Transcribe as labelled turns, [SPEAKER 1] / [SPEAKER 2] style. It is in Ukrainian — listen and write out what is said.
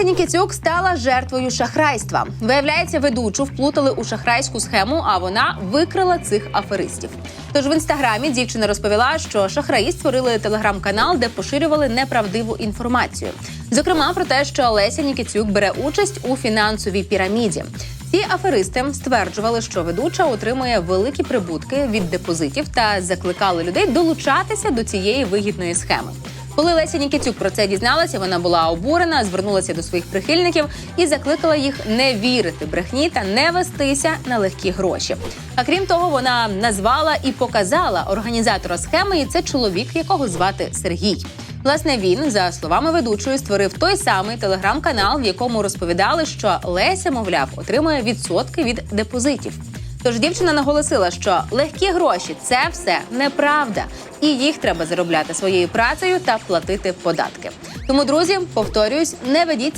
[SPEAKER 1] Леся Нікітюк стала жертвою шахрайства. Виявляється, ведучу вплутали у шахрайську схему, а вона викрила цих аферистів. Тож в інстаграмі дівчина розповіла, що шахраї створили телеграм-канал, де поширювали неправдиву інформацію. Зокрема, про те, що Леся Нікітюк бере участь у фінансовій піраміді. Ці аферисти стверджували, що ведуча отримує великі прибутки від депозитів та закликали людей долучатися до цієї вигідної схеми. Коли Леся Нікітюк про це дізналася, вона була обурена, звернулася до своїх прихильників і закликала їх не вірити брехні та не вестися на легкі гроші. А крім того, вона назвала і показала організатора схеми, і це чоловік, якого звати Сергій. Власне, він, за словами ведучої, створив той самий телеграм-канал, в якому розповідали, що Леся, мовляв, отримує відсотки від депозитів. Тож дівчина наголосила, що легкі гроші це все неправда, і їх треба заробляти своєю працею та платити податки. Тому, друзі, повторююсь, не ведіть